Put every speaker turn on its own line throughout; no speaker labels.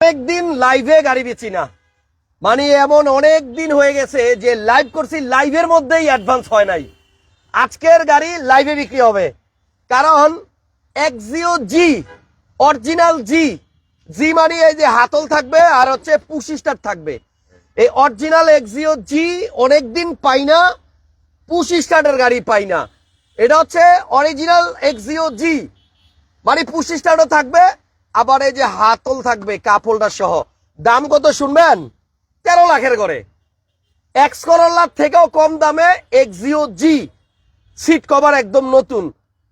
অনেকদিন লাইভে গাড়ি বেচি না। মানে এমন অনেক দিন হয়ে গেছে যে লাইভ করছি লাইভের মধ্যেই অ্যাডভান্স হয় নাই। আজকের গাড়ি লাইভে বিক্রি হবে। কারণ এক্সিও জি অরিজিনাল জি জি মানে এই যে হাতল থাকবে আর হচ্ছে পুশি স্টার থাকবে। এই অরিজিনাল এক্সিও জি অনেকদিন পাই না পুশি স্টার্টের গাড়ি পাই না। এটা হচ্ছে অরিজিনাল এক্সিও জি মানে পুশি স্টারও থাকবে আবার এই যে হাতল থাকবে, কাপ হোল্ডার সহ। দাম কত শুনবেন? তেরো লাখের করে এক্স করোলার থেকেও কম দামে এক্সিও জি সিট কভার একদম নতুন।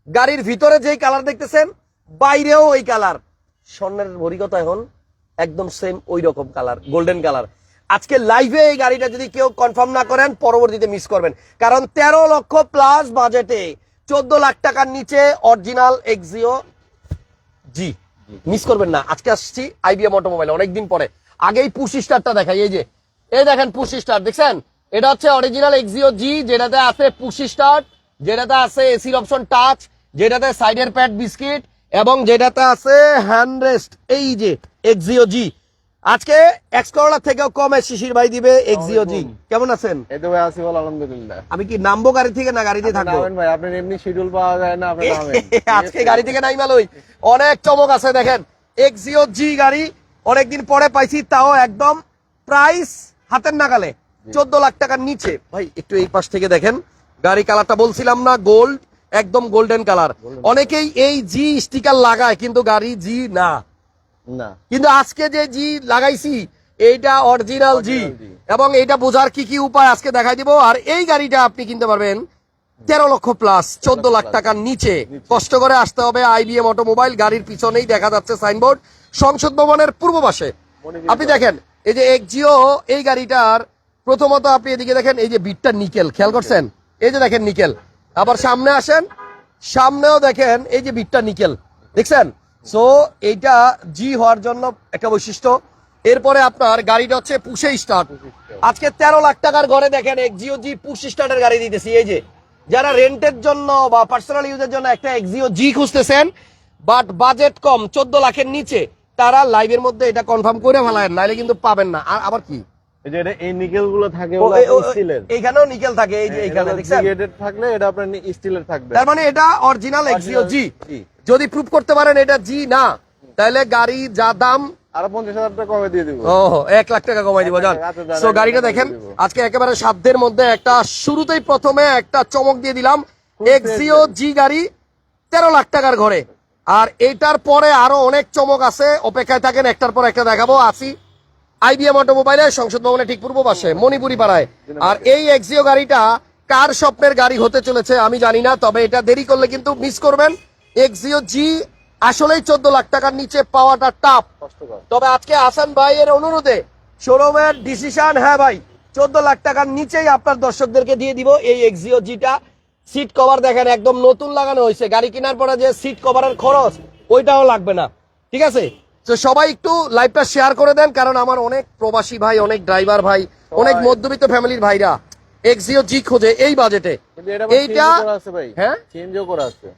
গাড়ির ভিতরে যেই কালার দেখতেছেন, বাইরেও ওই কালার স্বর্ণের ভরি কত এখন একদম সেম ওই রকম কালার গোল্ডেন কালার আজকে লাইভে এই গাড়িটা যদি কেউ কনফার্ম না করেন, পরবর্তীতে মিস করবেন। কারণ তেরো লক্ষ প্লাস বাজেটে চোদ্দ লাখ টাকার নিচে অরিজিনাল এক্সিও জি মিস করবেন না। আজকে আসছি আইবিএম অটোমোবাইল, অনেকদিন পরে। আগেই পুশি স্টারটা দেখাই, এই যে। এই দেখেন পুশি স্টার, দেখছেন? এটা হচ্ছে অরিজিনাল এক্সিও জি যেটাতে আছে পুশি স্টার, যেটাতে আছে এসির অপশন টাচ, যেটাতে সাইডের প্যাড বিস্কিট এবং যেটাতে আছে হ্যান্ড রেস্ট এই যে এক্সিও জি আজকে এক্স করোলা থেকেও কমে শিশির ভাই দিবে এক্সিও জি কেমন আছেন?
ভাই আছি বল আলহামদুলিল্লাহ।
আমি কি নামবো গাড়ি থেকে না গাড়িতে থাকব?
ভাই আপনার এমনি শিডিউল পাওয়া যায় না আপনি
আজকে গাড়ি থেকে নাই মালই অনেক চমক আছে দেখেন। এক্সিও জি গাড়ি অনেকদিন পরে পাইছি তাও একদম প্রাইস হাতের নাগালে। চোদ্দ লাখ টাকার নিচে। ভাই একটু এই পাশ থেকে দেখেন। গাড়ি কালারটা বলছিলাম না গোল্ড একদম গোল্ডেন কালার অনেকেই এই জি স্টিকার লাগায় কিন্তু গাড়ি জি না।
না।
কিন্তু আজকে যে জি লাগাইছি এইটা অরিজিনাল জি। এবং এটা বোঝার কি কি উপায় আজকে দেখাই দিব। আর এই গাড়িটা আপনি কিনতে পারবেন তেরো লক্ষ প্লাস চোদ্দ লাখ টাকার নিচে। কষ্ট করে আসতে হবে আইবিএম অটোমোবাইল গাড়ির পিছনেই দেখা যাচ্ছে সাইনবোর্ড সংসদ ভবনের পূর্ব পাশে। আপনি দেখেন এই যে এক্সিও এই গাড়িটার প্রথমত আপনি এদিকে দেখেন এই যে বিটটা নিকেল খেয়াল করছেন? এই যে দেখেন নিকেল আবার সামনে আসেন সামনেও দেখেন এই যে বিটটা নিকেল দেখছেন? সো এইটা জি হওয়ার জন্য একটা বৈশিষ্ট্য। এরপরে আপনার গাড়িটা হচ্ছে পুষে স্টার্ট আজকে তেরো লাখ টাকার ঘরে দেখেন এক্সিও জি পুশ স্টার্টের গাড়ি দিতেছি। এই যে, যারা রেন্টের জন্য বা পার্সোনাল ইউজের জন্য একটা এক্সিও জি খুঁজতেছেন বাট বাজেট কম, চোদ্দ লাখের নিচে, তারা লাইভের মধ্যে এটা কনফার্ম করে ফেলায় নাইলে কিন্তু পাবেন না। আর আবার কি?
যে এটা এই নিকেলগুলো থাকে
ও,
ওগুলো
এ- ও-
স্টিলের।
এইখানেও নিকেল থাকে এই যে এইখানে দেখছেন?
থাকলে এটা আপনার স্টিলের থাকবে।
তার মানে এটা অরিজিনাল এক্সিও জি
জি।
যদি প্রুফ করতে পারেন এটা জি না তাহলে গাড়ি যা দাম
আরও পঞ্চাশ হাজার টাকা কমে দিয়ে দিব।
ও এক লাখ টাকা কমাই দিব জান।
আচ্ছা,
সো গাড়িটা দেখেন আজকে একেবারে সাধ্যের মধ্যে একটা শুরুতেই প্রথমে একটা চমক দিয়ে দিলাম। এক্সিও জি গাড়ি। তেরো লাখ টাকার ঘরে। আর এইটার পরে আরও অনেক চমক আছে অপেক্ষায় থাকেন একটার পর একটা দেখাবো আসি। আইবিএম অটোমোবাইলে সংসদ ভবনে ঠিক পূর্ব পাশে মণিপুরি পাড়ায় আর এই এক্সিও গাড়িটা কার স্বপ্নের গাড়ি হতে চলেছে আমি জানি না, তবে এটা দেরি করলে কিন্তু মিস করবেন। এক্সিও জি আসলেই চোদ্দ লাখ টাকার নিচে পাওয়াটা টাফ তবে আজকে হাসান ভাইয়ের অনুরোধে শোরুমের ডিসিশন হ্যাঁ ভাই, চোদ্দ লাখ টাকার নিচেই আপনার দর্শকদেরকে দিয়ে দিব এই এক্সিও জিটা সিট কভার দেখেন, একদম নতুন লাগানো হয়েছে। গাড়ি কেনার পরে যে সিট কভারের খরচ, ওইটাও লাগবে না। ঠিক আছে? তো সবাই একটু লাইভটা শেয়ার করে দেন কারণ আমার অনেক প্রবাসী ভাই অনেক ড্রাইভার ভাই অনেক মধ্যবিত্ত ফ্যামিলির ভাইরা এক্সিও জি খোঁজে এই বাজেটে এইটা হ্যাঁ?
চেঞ্জও করা আছে।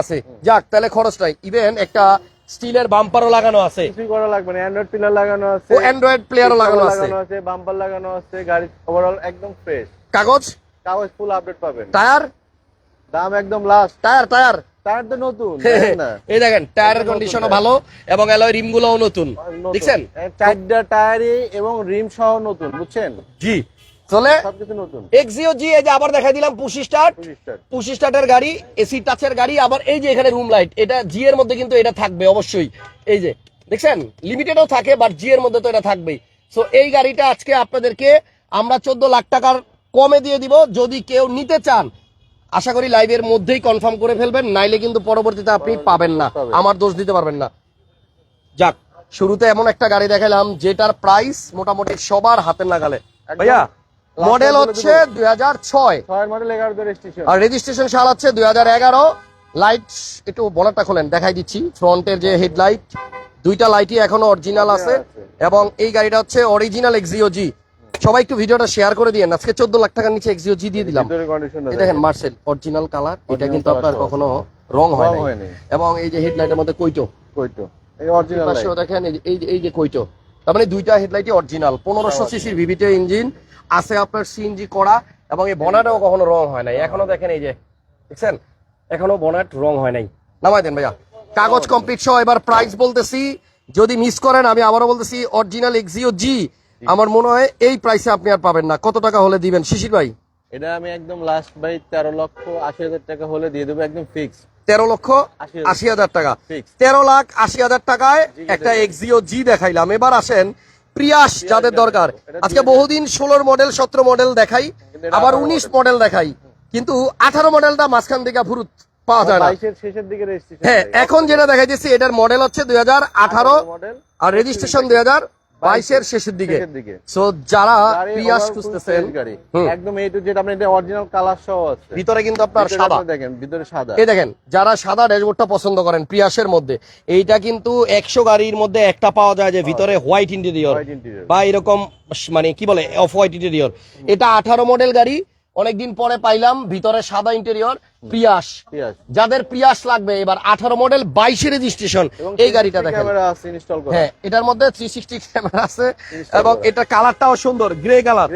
আছে। যাক তাহলে খরচ নাই। ইভেন একটা স্টিলের বাম্পারও লাগানো আছে।
কিছুই করা লাগবে না। অ্যান্ড্রয়েড পিলার লাগানো আছে।
ও অ্যান্ড্রয়েড প্লেয়ারও লাগানো আছে।
লাগানো আছে বাম্পার লাগানো আছে গাড়ি ওভারঅল একদম ফ্রেশ
কাগজ?
কাগজ ফুল আপডেট পাবেন।
টায়ার
দাম একদম লাস্ট
টায়ার টায়ার
টায়ার তো নতুন
এই দেখেন টায়ারের কন্ডিশনও ভালো এবং অ্যালয় রিম গুলোও নতুন। দেখছেন?
চারটা টায়ারই এবং রিম সহ নতুন বুঝছেন?
জি চলে
নতুন।
এক্সিও জি এই যে আবার দেখাই দিলাম পুশি স্টার্ট পুশি স্টার্টের গাড়ি এসি টাচের গাড়ি আবার এই যে এখানে রুম লাইট এটা জি এর মধ্যে কিন্তু এটা থাকবে অবশ্যই। এই যে দেখছেন? লিমিটেডও থাকে বাট জি এর মধ্যে তো এটা থাকবেই। সো এই গাড়িটা আজকে আপনাদেরকে আমরা চোদ্দ লাখ টাকার কমে দিয়ে দিব। যদি কেউ নিতে চান আশা করি লাইভের মধ্যেই কনফার্ম করে ফেলবেন নাইলে কিন্তু পরবর্তীতে আপনি পাবেন না। আমার দোষ দিতে পারবেন না। যাক শুরুতে এমন একটা গাড়ি দেখালাম যেটার প্রাইস মোটামুটি সবার হাতের নাগালে।
একদম
ভাইয়া মডেল হচ্ছে। দুই হাজার ছয়। আর রেজিস্ট্রেশন সাল হচ্ছে দুই হাজার এগারো। লাইট একটু বলারটা খোলেন দেখাই দিচ্ছি। ফ্রন্টের যে হেডলাইট দুইটা লাইটই এখনও অরিজিনাল আছে।
আছে।
এবং এই গাড়িটা হচ্ছে অরিজিনাল এক্সিও জি সবাই একটু ভিডিওটা শেয়ার করে দিয়েন। আজকে চোদ্দ লাখ টাকার নিচে এক্সিও জি দিয়ে দিলাম। দেখেন মার্সেল অরিজিনাল কালার এটা কিন্তু আপনার কখনো রং হয়। এবং এই যে হেডলাইটের মধ্যে কইটো।
কই তো এই অরিজিনাল
পাশেও দেখেন এই এই যে- কইটো। তার মানে দুইটা হেডলাইটই অরিজিনাল পনেরোশো সিসির ভিভিটি ইঞ্জিন আছে আপনার সিএনজি করা এবং এই বনাটাও কখনো রং হয় নাই। এখনও দেখেন এই যে দেখছেন? এখনও বনাট রং হয় নাই। নামাই দেন ভাইয়া। কাগজ কমপ্লিট সহ এবার প্রাইস বলতেছি। যদি মিস করেন আমি আবারও বলতেছি অরিজিনাল এক্সিও জি আমার মনে হয় এই প্রাইসে আপনি আর পাবেন না। কত টাকা হলে দিবেন? শিশির ভাই?
এটা আমি একদম লাস্ট বাই তেরো লক্ষ আশি হাজার টাকা হলে দিয়ে দেবো একদম ফিক্স
তেরো লক্ষ
আশি হাজার।
টাকা। তেরো লাখ আশি হাজার টাকায় একটা এক্সিও জি দেখাইলাম। এবার আসেন প্রিয়াস যাদের দরকার। আজকে বহুদিন ষোলোর মডেল সতেরো মডেল দেখাই আবার উনিশ মডেল দেখাই। কিন্তু আঠারো মডেলটা মাঝখান থেকে ফুরুত পাওয়া যায় না। হ্যাঁ এখন যেটা দেখাইতেছি এটার মডেল হচ্ছে দুই হাজার আঠারো। আর রেজিস্ট্রেশন দুই হাজার বাইশের শেষের দিকে। সো যারা
full
খুঁজতেছেন।
একদম এই টু যেটা আপনি এটা অরিজিনাল কালার সহ আছে।
ভিতরে কিন্তু আপনার সাদা।
দেখেন ভিতরে সাদা।
এই দেখেন যারা সাদা ড্যাশবোর্ডটা পছন্দ করেন প্রিয়াসের মধ্যে এইটা কিন্তু একশো গাড়ির মধ্যে একটা পাওয়া যায় যে ভিতরে হোয়াইট ইন্টেরিয়র বা এরকম মানে কি বলে অফ হোয়াইট ইন্টেরিয়র এটা আঠারো মডেল গাড়ি অনেকদিন পরে পাইলাম ভিতরে সাদা ইন্টেরিয়র প্রিয়াস যাদের প্রিয়াস লাগবে এবার আঠারো মডেল বাইশে রেজিস্ট্রেশন এই গাড়িটা দেখেন। হ্যাঁ এটার মধ্যে থ্রি সিক্সটি ক্যামেরা আছে এবং এটা কালারটাও সুন্দর গ্রে কালার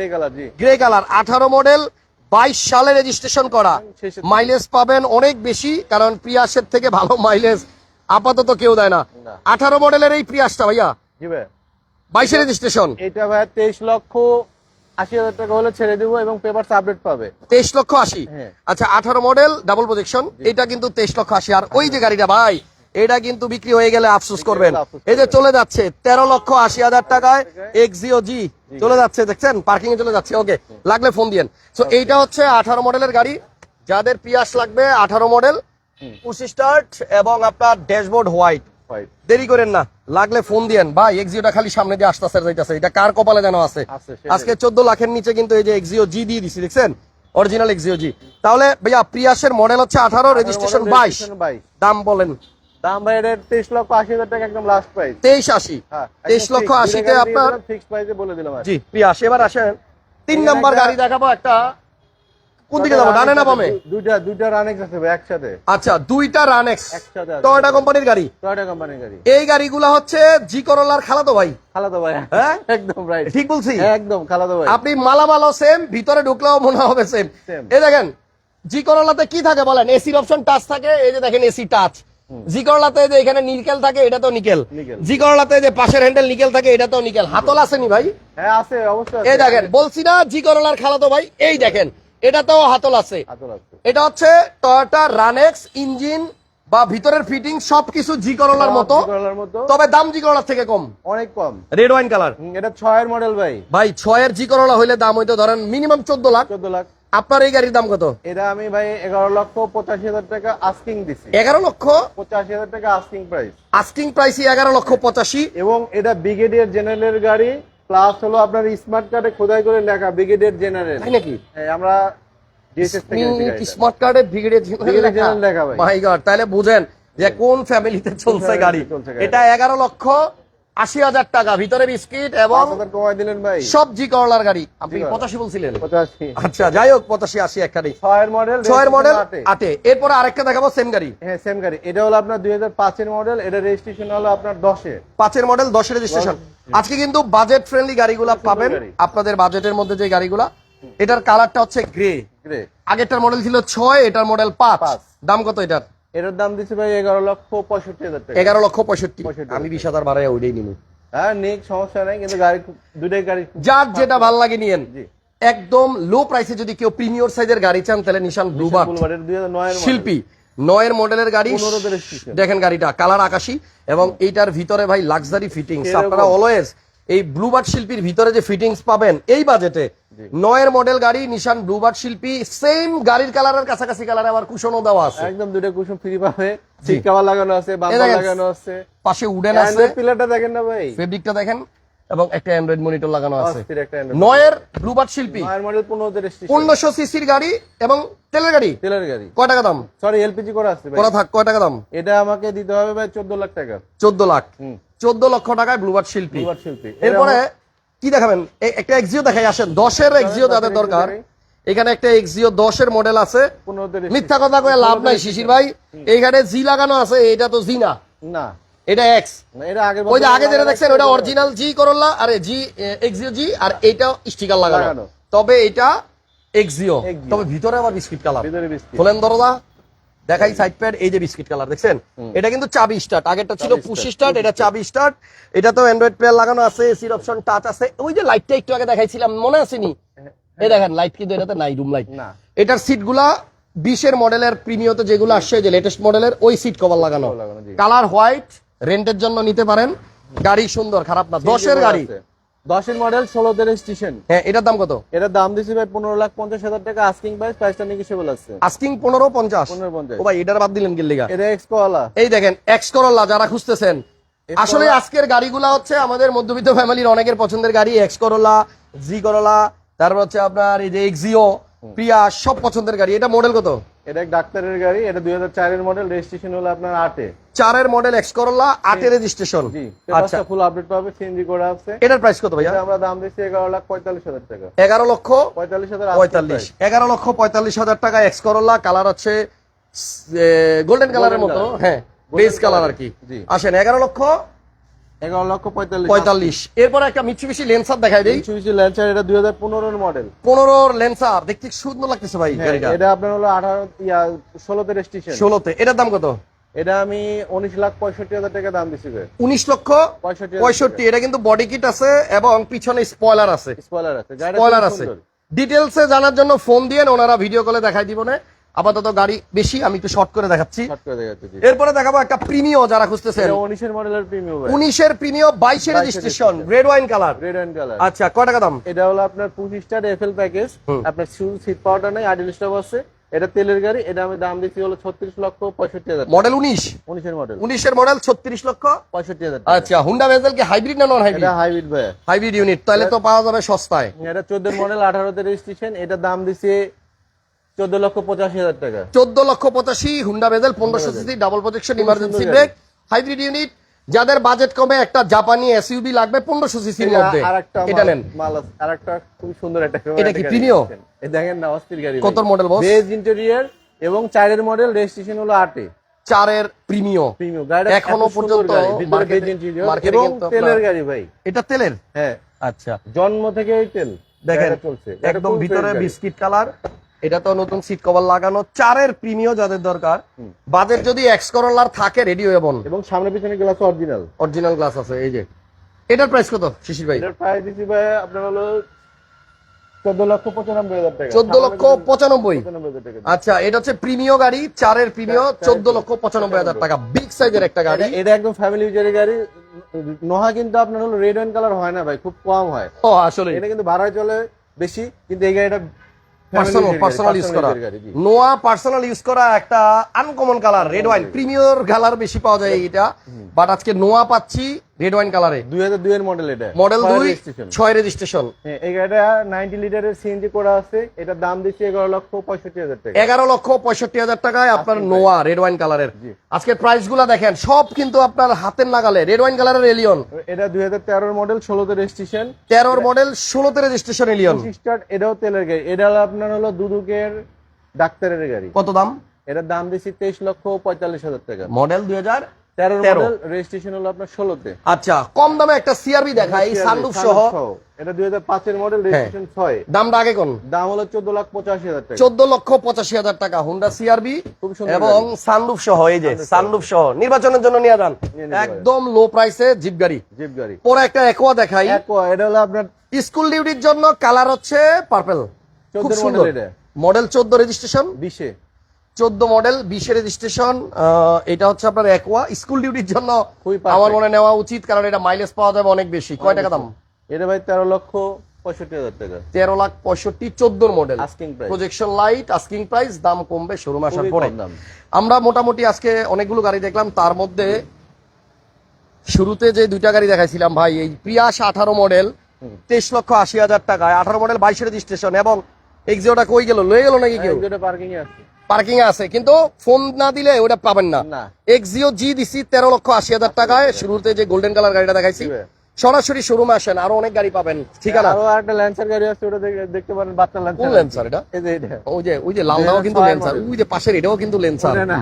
গ্রে কালার
আঠারো মডেল বাইশ সালে রেজিস্ট্রেশন করা। মাইলেজ পাবেন অনেক বেশি কারণ প্রিয়াসের থেকে ভালো মাইলেজ আপাতত কেউ দেয় না। আঠারো মডেলের এই প্রিয়াসটা ভাইয়া।
ভাই।
বাইশে রেজিস্ট্রেশন
এটা ভাই তেইশ লক্ষ আশি হাজার টাকা হলে ছেড়ে দেবো এবং পেপার আপডেট পাবে।
তেইশ লক্ষ আশি।
হ্যাঁ।
আচ্ছা আঠারো মডেল ডাবল প্রজেকশন এটা কিন্তু তেইশ লক্ষ আশি। আর ওই যে গাড়িটা ভাই এটা কিন্তু বিক্রি হয়ে গেলে আফসোস করবেন। এই যে চলে যাচ্ছে তেরো লক্ষ আশি হাজার টাকায় এক্সিও জি চলে যাচ্ছে দেখছেন? পার্কিং এ চলে যাচ্ছে ওকে লাগলে ফোন দিয়েন। তো এইটা হচ্ছে আঠারো মডেলের গাড়ি। যাদের পিয়াস লাগবে আঠারো মডেল পুশি স্টার্ট এবং আপনার ড্যাশবোর্ড হোয়াইট দেরি করেন না লাগলে ফোন দিয়েন। ভাই এক্সিওটা খালি সামনে দিয়ে আসতে যাইতেছে। এটা কার কপালে যেন আছে? আজকে চোদ্দ লাখের নিচে কিন্তু এই যে এক্সিও জি দিয়ে দিছি দেখছেন? অরিজিনাল এক্সিও জি তাহলে ভাইয়া প্রিয়াসের মডেল হচ্ছে আঠারো রেজিস্ট্রেশন বাইশ। দাম বলেন।
দাম ভাই এটা তেইশ লক্ষ আশি হাজার টাকা একদম লাস্ট প্রাইস
তেইশ আশি। তেইশ লক্ষ আশিতে আপনার
ফিক্স প্রাইসে বলে দিলাম
জি প্রিয়াস এবার আসেন। তিন নাম্বার গাড়ি দেখাবো একটা। কোন দিকে যাব? ডানে না বামে?
দুইটা দুইটা রানেক্স আছে একসাথে।
আচ্ছা দুইটা রানেক্স
একসাথে।
টয়োটা কোম্পানির গাড়ি?
টয়োটা কোম্পানির গাড়ি।
এই গাড়িগুলা হচ্ছে জি করলার খালাতো ভাই।
খালাতো ভাই।
হ্যাঁ?
একদম রাইট
ঠিক বলছি?
একদম খালাতো ভাই।
আপনি মালামালও সেম ভিতরে ঢুকলেও মনে হবে সেম এই দেখেন জি করলাতে কি থাকে বলেন? এসির অপশন টাচ থাকে এই যে দেখেন এসি টাচ জি করলাতে যে এখানে নিকেল থাকে এটা তো নিকেল জি করলাতে যে পাশের হ্যান্ডেল নিকেল থাকে এটা তো নিকেল হাতল আসেনি ভাই?
হ্যাঁ আছে অবশ্যই
এই দেখেন বলছি না জি করলার খালাতো ভাই এই দেখেন এটাতেও হাতল আছে। এটা হচ্ছে টয়োটা রানেক্স ইঞ্জিন বা ভিতরের ফিটিং সবকিছু জি করলার মতো। তবে দাম জি করলার থেকে কম।
অনেক কম।
রেড ওয়াইন কালার
এটা ছয়ের মডেল ভাই।
ভাই ছয়ের জি করলা হইলে দাম হইতো ধরেন মিনিমাম চোদ্দ লাখ।
চোদ্দ লাখ।
আপনার এই গাড়ির দাম কত?
এটা আমি ভাই এগারো লক্ষ পঁচাশি হাজার টাকা আস্কিং দিছি।
এগারো লক্ষ?
পঁচাশি হাজার টাকা আস্কিং প্রাইস
আস্কিং প্রাইসই এগারো লক্ষ পঁচাশি।
এবং এটা ব্রিগেডিয়ার জেনারেলের গাড়ি। প্লাস হলো আপনার স্মার্ট কার্ডে খোদাই করে লেখা ব্রিগেডিয়ার জেনারেল
তাই নাকি?
আমরা ডিএসএস থেকে
স্মার্ট কার্ডে ব্রিগেডিয়ার
জেনারেল লেখা? ভাই।
মাই গড তাহলে বুঝেন যে কোন ফ্যামিলিতে চলছে
চলছে গাড়ি।
এটা এগারো লক্ষ আশি হাজার টাকা ভিতরে বিস্কিট এবং
পাঁচ দিলেন ভাই।
সব করলার গাড়ি। আপনি পঁচাশি বলছিলেন। আচ্ছা যাই হোক পঁচাশি আশি একখানি
ছয়ের মডেল
ছয়ের মডেল আটে। এরপরে আরেকটা দেখাবো সেম গাড়ি।
হ্যাঁ সেম গাড়ি। এটা হলো আপনার দুই হাজার পাঁচের মডেল এটা রেজিস্ট্রেশন হলো আপনার দশে
পাঁচের মডেল দশের রেজিস্ট্রেশন আজকে কিন্তু বাজেট ফ্রেন্ডলি গাড়িগুলা পাবেন। আপনাদের বাজেটের মধ্যে যে গাড়িগুলা এটার কালারটা হচ্ছে গ্রে
গ্রে
আগেরটার মডেল ছিল ছয় এটার মডেল
পাঁচ।
দাম কত এটার?
এটার দাম দিচ্ছে ভাই এগারো লক্ষ পঁয়ষট্টি হাজার টাকা।
এগারো লক্ষ পঁয়ষট্টি। আমি বিশ হাজার বাড়াই ওইটাই নিব
হ্যাঁ নিক সমস্যা নাই কিন্তু গাড়ি দুইটাই গাড়ি
যার যেটা ভালো লাগে নিয়েন। একদম লো প্রাইসে যদি কেউ প্রিমিয়র সাইজের গাড়ি চান তাহলে নিশান
নয়ের
শিল্পী নয়ের মডেলের গাড়ি। দেখেন গাড়িটা কালার আকাশি এবং এইটার ভিতরে ভাই লাক্সারি ফিটিংস আপনারা অলওয়েজ এই ব্লুবার্ড শিল্পীর ভিতরে যে ফিটিংস পাবেন এই বাজেটে নয়ের মডেল গাড়ি নিশান ব্লুবার্ড শিল্পী সেম গাড়ির কালারের কাছাকাছি কালারে আবার কুশনও দেওয়া আছে।
একদম দুইটা কুসুম ফ্রি পাবে। সিট লাগানো আছে বাম্পার লাগানো আছে।
পাশে উডেন আছে।
পিলারটা দেখেন না ভাই?
ফেব্রিকটা দেখেন এবং একটা অ্যান্ড্রয়েড মনিটর লাগানো আছে। নয়ের ব্লুবার্ড শিল্পী
নয়ের মডেল
পনেরোশো সিসির গাড়ি এবং তেলের গাড়ি।
তেলের গাড়ি।
কয় টাকা দাম?
সরি এলপিজি করে আসছে ভাই।
করা থাক কয় টাকা দাম?
এটা আমাকে দিতে হবে ভাই চোদ্দ লাখ টাকা।
চোদ্দ লাখ। চোদ্দ লক্ষ টাকায় ব্লুবার্ড শিল্পী।
শিল্পী।
এরপরে কি দেখাবেন? একটা এক্সিও দেখাই আসেন। দশের এক্সিও যাদের দরকার। এখানে একটা এক্সিও দশের মডেল আছে। মিথ্যা কথা কয়ে লাভ নাই শিশির ভাই। এইখানে জি লাগানো আছে এটা তো জি না।
না।
এটা এক্স
এটা আগের
ওই যে আগে যেটা দেখছেন ওটা অরিজিনাল জি আরে জি এক্সিও জি আর এইটা স্টিকার লাগানো।
লাগানো।
তবে এটা এক্সিও তবে ভিতরে আবার বিস্কিট কালার। খোলেন দরজা। দেখাই সাইড প্যাড এই যে বিস্কিট কালার দেখছেন? এটা কিন্তু চাবি স্টার্ট আগেরটা ছিল পুশি স্টার্ট এটা চাবি স্টার্ট এটা তো অ্যান্ড্রয়েড প্লেয়ার লাগানো আছে এসির অপশন টাচ আছে। ওই যে লাইটটা একটু আগে দেখাইছিলাম মনে আসেনি? এই দেখেন লাইট কিন্তু এটাতে নাই রুম লাইট
না।
এটার সিটগুলা বিশের মডেলের প্রিমিয়তে যেগুলো আসছে যে লেটেস্ট মডেলের ওই সিট কভার লাগানো। কালার হোয়াইট রেন্টের জন্য নিতে পারেন। গাড়ি সুন্দর খারাপ না দশের গাড়ি।
দশের মডেল ষোলোতে রেজিস্ট্রেশন
হ্যাঁ এটার দাম কত?
এটার দাম দিছি ভাই পনেরো লাখ পঞ্চাশ হাজার টাকা। আস্কিং প্রাইস প্রাইসটা নেগোসিয়েবল আছে।
আস্কিং পনেরো পঞ্চাশ?
পনেরো পঞ্চাশ।
ও ভাই এটার বাদ দিলেন গিল্লিগা
এটা এক্সকোয়ালা
এই দেখেন এক্স করোলা যারা খুঁজতেছেন আসলে আজকের গাড়িগুলা হচ্ছে আমাদের মধ্যবিত্ত ফ্যামিলির অনেকের পছন্দের গাড়ি এক্স করোলা জি করলা তারপর হচ্ছে আপনার এই যে এক্সিও প্রিয়া সব পছন্দের গাড়ি। এটা মডেল কত?
এটা এক ডাক্তারের গাড়ি এটা দুই হাজার চারের মডেল রেজিস্ট্রেশন হলো আপনার আটে।
চারের মডেল এক্স করোলা রেজিস্ট্রেশন আচ্ছা।
ফুল আপডেট পাবে সিএনজি করা আছে।
এটার প্রাইস কত ভাইয়া?
আমরা দাম দিচ্ছি এগারো লাখ পঁয়তাল্লিশ হাজার টাকা।
এগারো লক্ষ
পঁয়তাল্লিশ হাজার
পঁয়তাল্লিশ। এগারো লক্ষ পঁয়তাল্লিশ হাজার টাকা এক্স করোলা কালার হচ্ছে গোল্ডেন কালারের মতো। হ্যাঁ বেস কালার আর কি। আসেন এগারো লক্ষ
এগারো লক্ষ পঁয়তাল্লিশ
পঁয়তাল্লিশ। এরপর একটা মিচুবিশি লেন্সার দেখাই দিই।
মিচুবিশি ল্যান্সার এটা দুই হাজার পনেরোর মডেল
পনেরোর লেন্সার দেখতে সুন্দর লাগতেছে ভাই
এটা আপনার হলো আঠারো ষোলোতে রেজিস্ট্রেশন
ষোলোতে। এটার দাম কত?
এটা আমি উনিশ লাখ পঁয়ষট্টি হাজার টাকা দাম দিচ্ছি
উনিশ লক্ষ
পঁয়ষট্টি
পঁয়ষট্টি। এটা কিন্তু বডি কিট আছে এবং পিছনে স্পয়লার আছে।
স্পয়লার আছে।
স্পয়লার আছে। ডিটেলসে জানার জন্য ফোন দিয়ে ওনারা ভিডিও কলে দেখাই দিব না আপাতত গাড়ি বেশি আমি একটু শর্ট করে দেখাচ্ছি। এরপরে দেখাবো একটা প্রিমিও যারা খুঁজতেছেন।
এটা উনিশের মডেলের
উনিশের প্রিমিও বাইশের registration red wine colour
red and colour
আচ্ছা কয় টাকা দাম?
এটা হলো আপনার পঁচিশ স্টার এফএল প্যাকেজ আপনার সিট পাওয়াটা নাই আইডল স্টপ আছে। এটা তেলের গাড়ি এটা আমি দাম দিচ্ছি হলো ছত্রিশ লক্ষ পঁয়ষট্টি হাজার
মডেল উনিশ?
উনিশের মডেল
উনিশের মডেল ছত্রিশ লক্ষ
পঁয়ষট্টি হাজার
আচ্ছা হুন্ডা ভেজেল কি হাইব্রিড না নন হাইব্রিড
হাইব্রিড ভাই
হাইব্রিড ইউনিট তাহলে তো পাওয়া যাবে সস্তায়।
এটা চোদ্দের মডেল আঠারোতে রেজিস্ট্রেশন এটা দাম দিচ্ছে চোদ্দ লক্ষ পঁচাশি হাজার টাকা।
চোদ্দ লক্ষ পঁচাশি হুন্ডা ভেজেল পনেরোশো CC double projection emergency brake hybrid unit যাদের বাজেট কমে একটা জাপানি এসইউবি লাগবে পনেরোশো সিসির মধ্যে। এটা নেন।
মাল আছে। আর একটা খুব সুন্দর একটা
এটা কি premium?
দেখেন না অস্থির গাড়ি
কত model boss?
বেজ ইন্টেরিয়র এবং চারের মডেল রেজিস্ট্রেশন হলো আটে
চারের
প্রিমিয়াম গাড়িটা এখনও
পর্যন্ত
তেলের গাড়ি ভাই।
এটা তেলের?
হ্যাঁ।
আচ্ছা।
জন্ম থেকেই তেল।
দেখেন
চলছে।
একদম ভিতরে বিস্কিট কালার এটা তো নতুন সিট কভার লাগানো চারের প্রিমিও যাদের দরকার। বাজেট যদি এক্স করোলার থাকে রেডি হয়ে বন
এবং সামনে পিছনে গ্লাস অরিজিনাল
অরিজিনাল গ্লাস আছে এই যে। এটার প্রাইস কত শিশির ভাই?
এটার প্রাইস দিচ্ছি ভাই আপনার হলো চোদ্দ লক্ষ পঁচানব্বই হাজার টাকা।
চোদ্দ লক্ষ পঁচানব্বই। আচ্ছা এটা হচ্ছে প্রিমিয় গাড়ি চারের প্রিমিয় চোদ্দ লক্ষ পঁচানব্বই হাজার টাকা। বিগ সাইজের একটা গাড়ি।
এটা- একদম ফ্যামিলি ইউজারের গাড়ি। নোহা কিন্তু আপনার হলো রেড ওয়াইন কালার হয় না ভাই খুব কম হয়।
ও আসলে
এটা কিন্তু ভাড়ায় চলে বেশি কিন্তু এই গাড়িটা
পার্সোনাল পার্সোনাল ইউজ করা। নোয়া পার্সোনাল ইউজ করা একটা uncommon colour red wine premier colour বেশি পাওয়া যায় এটা বাট আজকে নোয়া পাচ্ছি রেড ওয়াইন কালারে
দুই হাজার দুই এর মডেল এটা।
মডেল
ছয়
দুই
registration।
ছয় রেজিস্ট্রেশন
এই গাড়িটা নাইনটি লিটারের সিএনজি করা আছে। এটার দাম দিচ্ছে এগারো লক্ষ পঁয়ষট্টি হাজার টাকা।
এগারো লক্ষ পঁয়ষট্টি হাজার টাকায় আপনার নোয়া রেড ওয়াইন কালারের
জি।
আজকের প্রাইসগুলা দেখেন সব কিন্তু আপনার হাতের নাগালে। রেড ওয়াইন কালারের এলিয়ন
এটা দুই হাজার তেরোর মডেল ষোলোতে রেজিস্ট্রেশন
তেরোর মডেল ষোলোতে রেজিস্ট্রেশন এলিয়ন
স্টার্ট এটাও তেলের গাড়ি। এটা আপনার হলো দুদুকের ডাক্তারের গাড়ি।
কত দাম?
এটার দাম দিচ্ছি তেইশ লক্ষ পঁয়তাল্লিশ হাজার টাকা।
মডেল দুই হাজার
তেরোর
তেরো।
মডেল রেজিস্ট্রেশন হলো আপনার ষোলোতে।
আচ্ছা কম দামে একটা সিআরবি দেখাই সানরুফ সহ।
এটা দুই হাজার পাঁচের মডেল রেজিস্ট্রেশন ছয়।
দামটা আগে কোন?
দাম হলো চোদ্দ লাখ পঁচাশি হাজার টাকা।
চোদ্দ লক্ষ পঁচাশি হাজার টাকা হুন্ডা সিআরবি
খুব সুন্দর
এবং সানরুফ সহ এই যে সানরুফ সহ। নির্বাচনের জন্য নিয়ে যান। একদম লো প্রাইসে জিপ গাড়ি।
জিপ গাড়ি।
পরে একটা একোয়া দেখাই।
এটা হলো আপনার
স্কুল ডিউটির জন্য কালার হচ্ছে পার্পল খুব সুন্দর।
মডেল
চোদ্দ রেজিস্ট্রেশন
বিশে।
চোদ্দ মডেল বিশে রেজিস্ট্রেশন এটা হচ্ছে আপনার একোয়া স্কুল ডিউটির জন্য আমার মনে নেওয়া উচিত কারণ এটা মাইলেজ পাওয়া যাবে অনেক বেশি। কয় টাকা দাম?
এটা ভাই তেরো লক্ষ পঁয়ষট্টি হাজার টাকা।
তেরো লাখ পঁয়ষট্টি চোদ্দোর model projection light asking price দাম কমবে শোরুম আসার পরে।
দাম।
আমরা মোটামুটি আজকে অনেকগুলো গাড়ি দেখলাম তার মধ্যে শুরুতে যে দুইটা গাড়ি দেখাইছিলাম ভাই এই প্রিয়াস আঠারো মডেল তেইশ লক্ষ আশি হাজার টাকায় আঠারো মডেল বাইশ রেজিস্ট্রেশন এবং এক্সিওটা কই গেল? লয়ে গেল নাকি কেউ?
পার্কিং এ আছে।
পার্কিং আছে কিন্তু ফোন না দিলে ওটা পাবেন না। এক্সিও জি দিছি তেরো লক্ষ আশি হাজার টাকায় শুরুতে যে গোল্ডেন কালার গাড়িটা দেখাইছি সরাসরি শোরুমে আসেন আরও অনেক গাড়ি পাবেন ঠিকানা?
আরও একটা ল্যান্সার গাড়ি আছে ওটা দেখতে পারেন বাচ্চা
কোন
ল্যান্সার
এটা?
এই যে
ওই যে যে কিন্তু
ছয়
লেন্সার ওই যে পাশের এটাও কিন্তু লেন্সার
না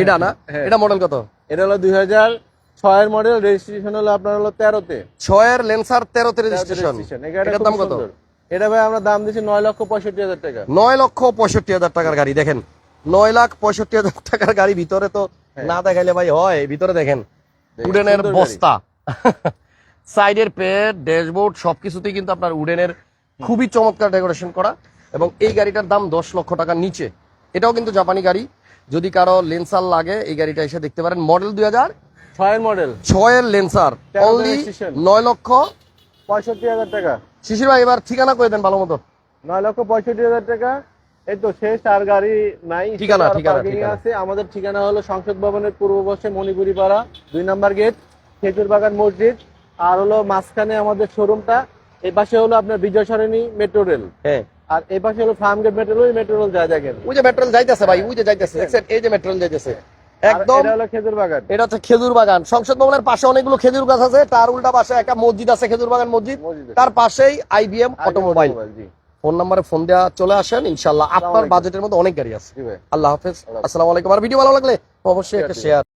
এটা।
না?
হ্যাঁ।
এটা মডেল কত?
এটা হলো দুই হাজার ছয়ের মডেল রেজিস্ট্রেশন হলো আপনার হলো তেরোতে।
ছয়ের লেন্সার তেরোতে রেজিস্ট্রেশন এটার দাম কত।
এটা ভাই আমরা দাম দিচ্ছি নয় লক্ষ পঁয়ষট্টি হাজার টাকা।
নয় লক্ষ পঁয়ষট্টি হাজার টাকার গাড়ি দেখেন। নয় লাখ পঁয়ষট্টি হাজার টাকার গাড়ি ভিতরে তো
হ্যাঁ।
না দেখাইলে ভাই হয় ভিতরে দেখেন।
দেখেন,
উডেনের বস্তা। সাইডের পেট ড্যাশবোর্ড সবকিছুতেই কিন্তু আপনার উডেনের খুবই চমৎকার ডেকোরেশন করা। এবং এই গাড়িটার দাম দশ লক্ষ টাকার নিচে। এটাও কিন্তু জাপানি গাড়ি। যদি কারও লেন্সার লাগে এই গাড়িটা এসে দেখতে পারেন। মডেল দুই হাজার?
ছয়ের মডেল।
ছয়ের লেন্সার। অনলি নয় লক্ষ
পঁয়ষট্টি হাজার টাকা।
শিশির ভাই এবার ঠিকানা করে দেন ভালো মতো।
নয় লক্ষ পঁয়ষট্টি হাজার টাকা। এই তো শেষ আর গাড়ি নাই।
ঠিকানা, ঠিকানা।
আছে। আমাদের ঠিকানা হলো সংসদ ভবনের পূর্ব পাশে মণিপুরি পাড়া দুই নাম্বার গেট খেজুর বাগান মসজিদ। আর হলো মাঝখানে আমাদের শোরুমটা এই পাশে হলো আপনার বিজয় সরণি মেট্রো রেল।
হ্যাঁ।
আর এই পাশে হলো farm gate metro rail metro rail যা দেখেন
ওই যে মেট্রোল যাইতেছে ভাই ওই যে যাইতেছে। দেখছেন? এই যে মেট্রোল যাইতেছে। একদম
এটা হলো খেজুর বাগান।
এটা হচ্ছে খেজুর বাগান। সংসদ ভবনের পাশে অনেকগুলো খেজুর গাছ আছে তার উল্টা পাশে একটা মসজিদ আছে খেজুর বাগান মসজিদ। তার পাশেই আইবিএম অটোমোবাইল ফোন নাম্বারে ফোন দেওয়া চলে আসেন ইনশাল্লাহ আপনার বাজেটের মধ্যে অনেক গাড়ি আছে। আল্লাহ হাফেজ। আসসালামু আলাইকুম। আর ভিডিও ভালো লাগলে অবশ্যই একটা শেয়ার